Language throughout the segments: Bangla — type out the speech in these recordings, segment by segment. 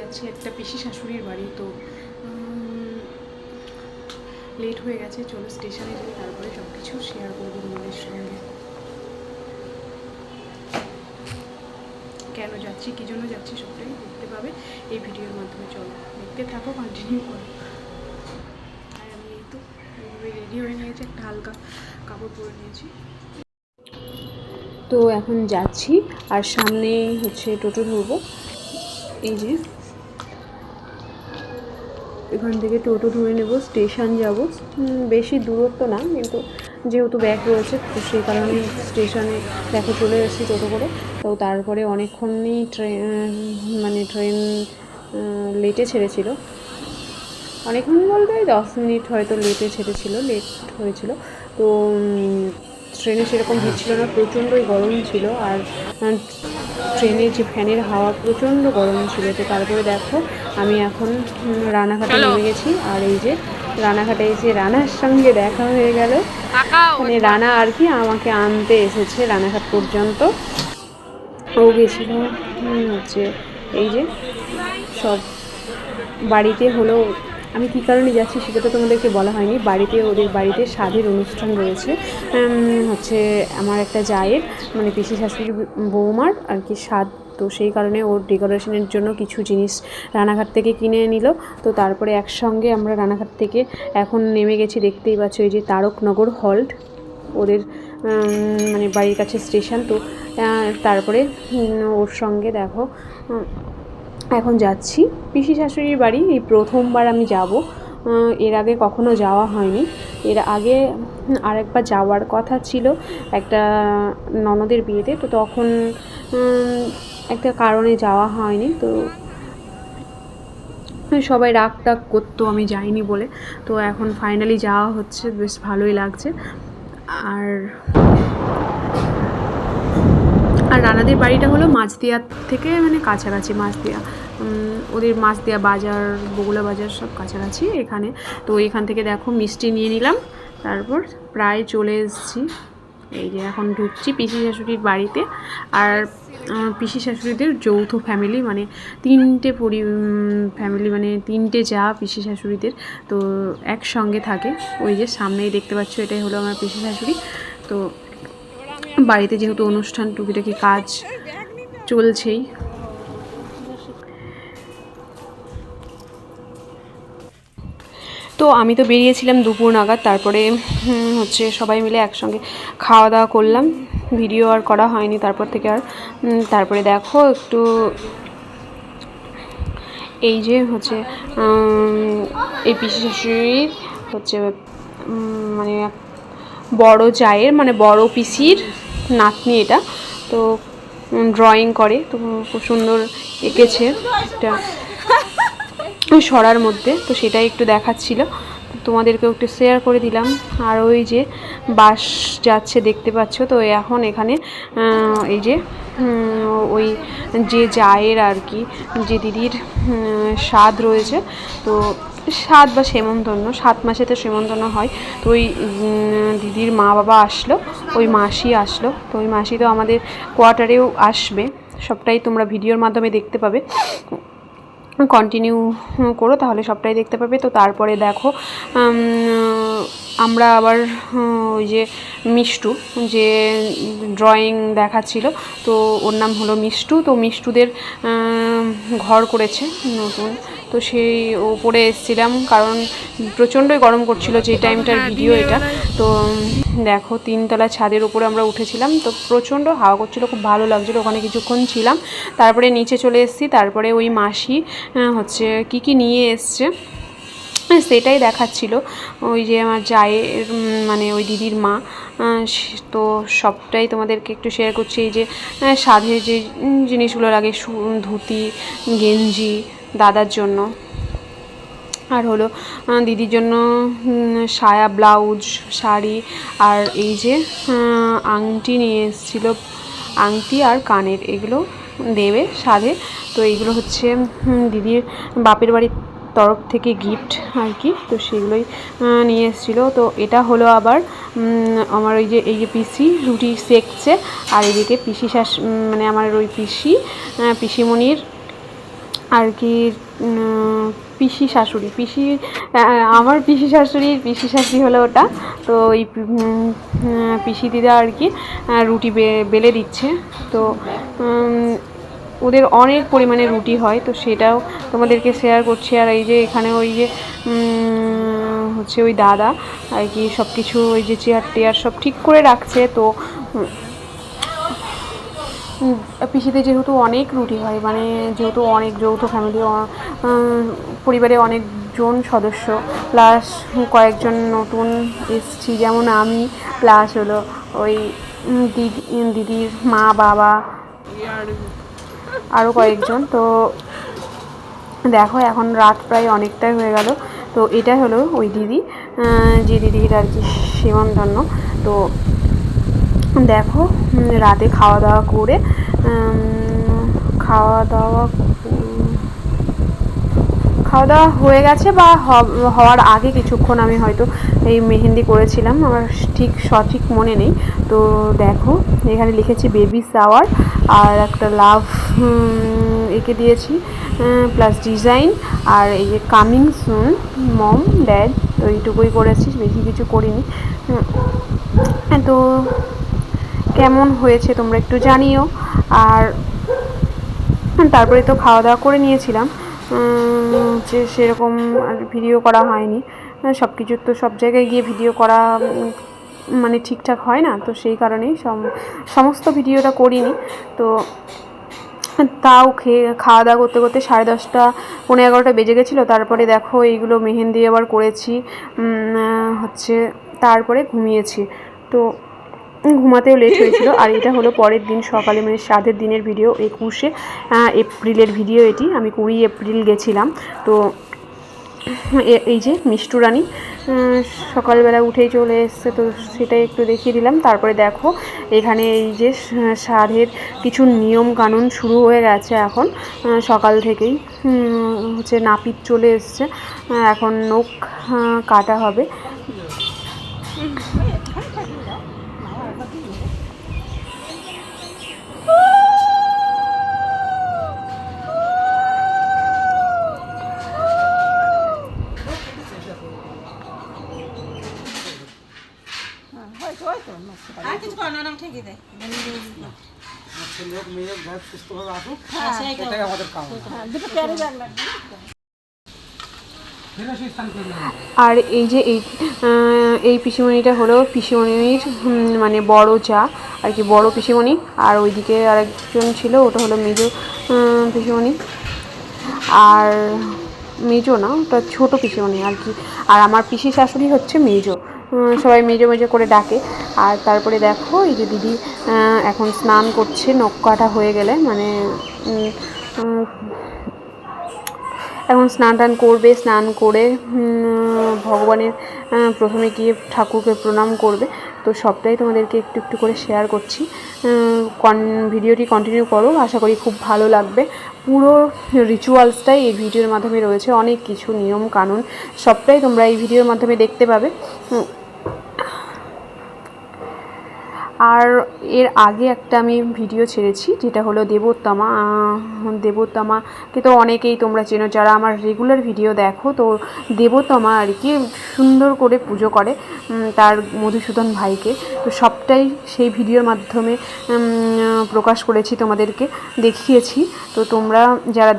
যাচ্ছি একটা পিসি শাশুড়ির বাড়ি, তো লেট হয়ে গেছে, চলো স্টেশনে যাই, তারপরে সব কিছু শেয়ার করব তোমাদের সঙ্গে। কেন যাচ্ছি, কী জন্য যাচ্ছি সবটাই দেখতে পাবে এই ভিডিওর মাধ্যমে, চলো। দেখতে থাকো কন্টিনিউ করো। আর আমি এই তো রেডি হয়ে নিয়েছি, একটা হালকা কাপড় পরে নিয়েছি। তো এখন যাচ্ছি, আর সামনে হচ্ছে টোটো ধরবো। এই যে এখান থেকে টোটো ধরে নেব, স্টেশন যাব। বেশি দূরত্ব না, কিন্তু যেহেতু ব্যাগ রয়েছে, তো সেই কারণে স্টেশনে দেখো চলে এসেছি টোটো করে। তো তারপরে অনেকক্ষণই ট্রেন মানে ট্রেন লেটে ছেড়েছিল। অনেকক্ষণ বলতে দশ মিনিট হয়তো লেটে ছেড়েছিল, লেট হয়েছিল। তো ট্রেনে সেরকম ভিড় ছিল না, প্রচণ্ডই গরম ছিল। আর ট্রেনের যে ফ্যানের হাওয়া প্রচণ্ড গরম ছিল তো তারপরে দেখো আমি এখন রানাঘাটে নেমে গেছি। আর এই যে রানাঘাটে এসে রানার সঙ্গে দেখা হয়ে গেল। মানে রানা আর কি আমাকে আনতে এসেছে রানাঘাট পর্যন্ত। ও গেছিল হচ্ছে এই যে সব বাড়িতে হলো আমি কী কারণে যাচ্ছি সেটা তো তোমাদেরকে বলা হয়নি। বাড়িতে, ওদের বাড়িতে স্বাদের অনুষ্ঠান রয়েছে। হচ্ছে আমার একটা জায়ের মানে পিসি শাশুড়ির বৌমার আর কি স্বাদ। তো সেই কারণে ওর ডেকোরেশনের জন্য কিছু জিনিস রানাঘাট থেকে কিনে নিল। তো তারপরে একসঙ্গে আমরা রানাঘাট থেকে এখন নেমে গেছি, দেখতেই পাচ্ছ এই যে তারকনগর হল্ট। ওদের মানে বাড়ির কাছে স্টেশন। তো তারপরে ওর সঙ্গে দেখো এখন যাচ্ছি। পিসি শাশুড়ির বাড়ি, এই প্রথমবার আমি যাব। এর আগে কখনো যাওয়া হয়নি। এর আগে আরেকবার যাওয়ার কথা ছিল একটা ননদের বিয়েতে, তো তখন একটা কারণে যাওয়া হয়নি। তো সবাই রাগ টাগ করতো, আমি যাইনি বলে। তো এখন ফাইনালি যাওয়া হচ্ছে, বেশ ভালোই লাগছে। আর আর রানাদের বাড়িটা হলো মাছদিয়া থেকে মানে কাছাকাছি মাছদিয়া উম, মাছ দেওয়া বাজার বগুলা বাজার সব কাছাকাছি এখানে। তো এখান থেকে দেখো মিষ্টি নিয়ে নিলাম। তারপর প্রায় চলে এসেছি। এই যে এখন ঢুকছি পিসি শাশুড়ির বাড়িতে। আর আহ, পিসি শাশুড়িদের যৌথ ফ্যামিলি মানে তিনটে পরি ফ্যামিলি মানে তিনটে যা পিসি শাশুড়িদের। তো একসঙ্গে থাকে। ওই যে সামনেই দেখতে পাচ্ছ এটাই হলো আমার পিসি শাশুড়ি। তো বাড়িতে যেহেতু অনুষ্ঠান টুকিটাকি কাজ চলছেই তো আমি তো বেরিয়েছিলাম দুপুর নাগাদ, তারপরে হচ্ছে সবাই মিলে একসঙ্গে খাওয়া দাওয়া করলাম। ভিডিও আর করা হয়নি তারপর থেকে আর তারপরে দেখো একটু এই যে হচ্ছে এই পিসি শাশুড়ির হচ্ছে মানে বড় চায়ের মানে বড় পিসির নাতনি এটা। তো ড্রয়িং করে, তো খুব সুন্দর এঁকেছে। একটা সরার মধ্যে, তো সেটাই একটু দেখাচ্ছিল। তো তোমাদেরকেও একটু শেয়ার করে দিলাম। আর ওই যে বাস যাচ্ছে দেখতে পাচ্ছ, তো এখন এখানে এই যে ওই যে জায়ের আর কি, যে দিদির স্বাদ রয়েছে, তো সাত বা সেমন্তন্ন, সাত মাসে তো সেমন্তন্ন হয়। তো ওই দিদির মা বাবা আসলো, ওই মাসি আসলো, তো ওই মাসি তো আমাদের কোয়ার্টারেও আসবে। সবটাই তোমরা ভিডিওর মাধ্যমে দেখতে পাবে। কন্টিনিউ করো, তাহলে সবটাই দেখতে পাবে। তো তারপরে দেখো আমরা আবার ওই যে মিষ্টু, যে ড্রয়িং দেখাচ্ছিল, তো ওর নাম হলো মিষ্টু। তো মিষ্টুদের ঘর করেছে নতুন। তো সেই ওপরে এসেছিলাম কারণ প্রচণ্ডই গরম করছিল যে টাইমটার ভিডিও এটা। তো দেখো তিনতলা ছাদের উপরে আমরা উঠেছিলাম তো প্রচণ্ড হাওয়া করছিল খুব ভালো লাগছিল ওখানে কিছুক্ষণ ছিলাম। তারপরে নিচে চলে এসেছি তারপরে ওই মাসি হচ্ছে কি কি নিয়ে এসছে হ্যাঁ, সেটাই দেখাচ্ছিল। ওই যে আমার জায়ের মানে ওই দিদির মা তো সবটাই তোমাদেরকে একটু শেয়ার করছি এই যে সাধের যে জিনিসগুলো লাগে ধুতি গেঞ্জি দাদার জন্য। আর হলো দিদির জন্য সায়া ব্লাউজ, শাড়ি, আর এই যে আংটি নিয়ে এসেছিল, আংটি আর কানের, এগুলো দেবে সাধে। তো এইগুলো হচ্ছে দিদির বাপের বাড়ির তরফ থেকে গিফট আর কি, তো সেগুলোই নিয়ে এসেছিল। তো এটা হলো আবার আমার ওই যে, এই যে পিসি রুটি সেকছে আর এদিকে পিসি শাস মানে আমার ওই পিসি পিসিমণির আর কি পিসি শাশুড়ি। পিসি আমার পিসি শাশুড়ির পিসি শাশুড়ি হলো ওটা। তো আহ, পিসি দিদা আর কি রুটি বেলে দিচ্ছে। তো ওদের অনেক পরিমাণে রুটি হয় তো সেটাও তোমাদেরকে শেয়ার করছি। আর এই যে এখানে ওই যে হচ্ছে ওই দাদা আর কি সব কিছু ওই যে চেয়ার টেয়ার সব ঠিক করে রাখছে। তো পিসিতে যেহেতু অনেক রুটি হয় মানে যেহেতু অনেক যৌথ ফ্যামিলি পরিবারে অনেকজন সদস্য প্লাস কয়েকজন নতুন এসছি, যেমন আমি প্লাস হলো ওই দিদি দিদির মা, বাবা আরও কয়েকজন, তো দেখো এখন রাত প্রায় অনেকটাই হয়ে গেল, তো এটা হলো ওই দিদি যে দিদির আর কি সীমন্তন্য তো দেখো রাতে খাওয়া দাওয়া করে খাওয়া দাওয়া খাওয়া দাওয়া হয়ে গেছে বা হওয়ার আগে কিছুক্ষণ আমি হয়তো এই মেহেন্দি করেছিলাম, আমার ঠিক সঠিক মনে নেই। তো দেখো, এখানে লিখেছি বেবি সাওয়ার আর একটা লাভ এঁকে দিয়েছি প্লাস ডিজাইন আর এই যে কামিং সুন মম ড্যাড তো এইটুকুই করেছি, বেশি কিছু করিনি। তো কেমন হয়েছে তোমরা একটু জানিও। আর তারপরে তো খাওয়া দাওয়া করে নিয়েছিলাম। যে সেরকম আর ভিডিও করা হয়নি। সব কিছুর তো সব জায়গায় গিয়ে ভিডিও করা মানে ঠিকঠাক হয় না। তো সেই কারণেই সম- সমস্ত ভিডিওটা করিনি। তো তাও খেয়ে খাওয়া দাওয়া করতে করতে সাড়ে দশটা পনেরো এগারোটা বেজে গেছিল। তারপরে দেখো এইগুলো মেহেন্দি আবার করেছি। হচ্ছে তারপরে ঘুমিয়েছি। তো ঘুমাতেও লেট হয়েছিল। আর এটা হলো পরের দিন সকালে মানে সাতের দিনের ভিডিও একুশে এপ্রিলের ভিডিও এটি। আমি কুড়ি এপ্রিল গেছিলাম। তো এই যে মিষ্টু রানী সকালবেলা উঠেই চলে এসছে। তো সেটাই একটু দেখিয়ে দিলাম। তারপরে দেখো, এখানে এই যে সাধের কিছু নিয়ম কানুন শুরু হয়ে গেছে এখন। সকাল থেকেই হচ্ছে নাপিত চলে এসছে। এখন নখ কাটা হবে আর কিছু কর না নাম ঠেকে দে ছেলে হোক মেয়ে হোক যাই সুস্থভাবে আসুক হ্যাঁ। এটাই আমাদের নেব। আর এই যে এই এই পিসিমণিটা হলো পিসিমণির মানে বড় চা আর কি বড় পিসিমণি আর ওইদিকে আরেকজন ছিল ওটা হলো মেজো পিসিমণি। আর মেজো না ওটা ছোটো পিসিমণি আর কি। আর আমার পিসি শাশুড়ি হচ্ছে মেজো। সবাই মেজো মেজো করে ডাকে। আর তারপরে দেখো, এই যে দিদি এখন স্নান করছে, নখ কাটা হয়ে গেলে মানে এখন স্নান টান করবে, স্নান করে ভগবানের প্রথমে গিয়ে ঠাকুরকে প্রণাম করবে। তো সবটাই তোমাদেরকে একটু একটু করে শেয়ার করছি। কন- ভিডিওটি কন্টিনিউ করো, আশা করি খুব ভালো লাগবে। পুরো রিচুয়ালসটাই এই ভিডিওর মাধ্যমে রয়েছে, অনেক কিছু নিয়ম কানুন সবটাই তোমরা এই ভিডিওর মাধ্যমে দেখতে পাবে। আর এর আগে একটা আমি ভিডিও ছেড়েছি, যেটা হলো দেবোত্তমা দেবোত্তমাকে তো অনেকেই তোমরা চেনো, যারা আমার রেগুলার ভিডিও দেখো, তো দেবোত্তমা আর কি সুন্দর করে পুজো করে তার মধুসূদন ভাইকে। তো সবটাই সেই ভিডিওর মাধ্যমে প্রকাশ করেছি, তোমাদেরকে দেখিয়েছি। তো তোমরা যারা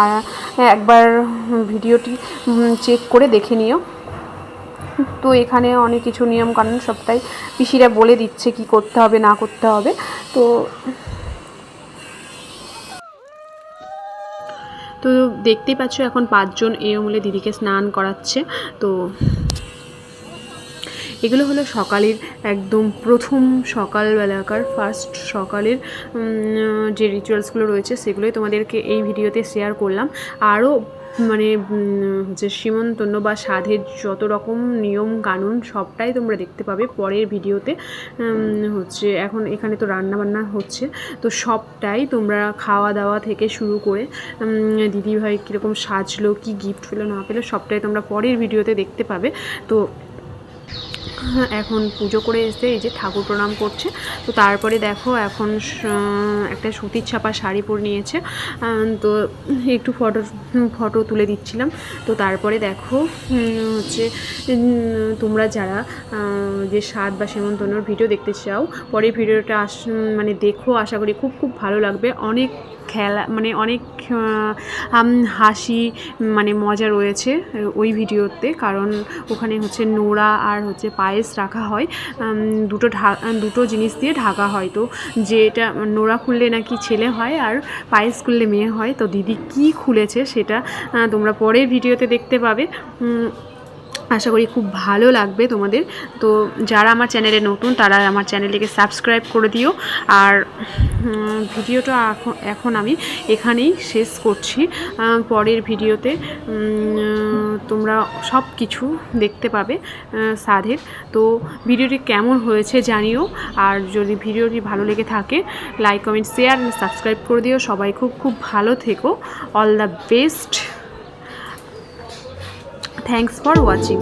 আর একবার ভিডিওটি চেক করে দেখে নিও। তো এখানে অনেক কিছু নিয়ম কানুন সবটাই পিসিরা বলে দিচ্ছে কি করতে হবে, না করতে হবে। তো তো দেখতেই পাচ্ছ এখন পাঁচজন এ আমলে দিদিকে স্নান করাচ্ছে। তো এগুলো হলো সকালের একদম প্রথম সকালবেলাকার ফার্স্ট সকালের যে রিচুয়ালসগুলো রয়েছে সেগুলোই তোমাদেরকে এই ভিডিওতে শেয়ার করলাম। আরও মানে হচ্ছে সীমন্তন্য বা সাধের যত রকম নিয়ম কানুন সবটাই তোমরা দেখতে পাবে পরের ভিডিওতে। হচ্ছে এখন এখানে তো রান্না বান্না হচ্ছে, তো সবটাই তোমরা খাওয়া দাওয়া থেকে শুরু করে দিদিভাই কীরকম সাজলো, কি গিফট পেল না পেল সবটাই তোমরা পরের ভিডিওতে দেখতে পাবে। তো এখন পুজো করে এসে এই যে ঠাকুর প্রণাম করছে। তো তারপরে দেখো এখন একটা সুতির ছাপা শাড়ি পরে নিয়েছে। তো একটু ফটো ফটো তুলে দিচ্ছিলাম। তো তারপরে দেখো হচ্ছে তোমরা যারা যে স্বাদ বা সেমন্তনের ভিডিও দেখতে চাও পরে ভিডিওটা আস মানে দেখো, আশা করি খুব খুব ভালো লাগবে। অনেক খেলা মানে অনেক হাসি মানে মজা রয়েছে ওই ভিডিওতে। কারণ ওখানে হচ্ছে নোড়া আর হচ্ছে পায়েস রাখা হয়। দুটো ঢা, দুটো জিনিস দিয়ে ঢাকা হয়। তো যেটা নোড়া খুললে নাকি ছেলে হয় আর পায়েস খুললে মেয়ে হয়। তো দিদি কি খুলেছে সেটা তোমরা পরের ভিডিওতে দেখতে পাবে। আশা করি খুব ভালো লাগবে তোমাদের। তো যারা আমার চ্যানেলে নতুন, তারা আমার চ্যানেলটিকে সাবস্ক্রাইব করে দিও। আর ভিডিওটা এখন আমি এখানেই শেষ করছি। পরের ভিডিওতে তোমরা সব কিছু দেখতে পাবে সাধের। তো ভিডিওটি কেমন হয়েছে জানিও। আর যদি ভিডিওটি ভালো লেগে থাকে, লাইক, কমেন্ট, শেয়ার, সাবস্ক্রাইব করে দিও। সবাই খুব খুব ভালো থেকো। All the best. Thanks for watching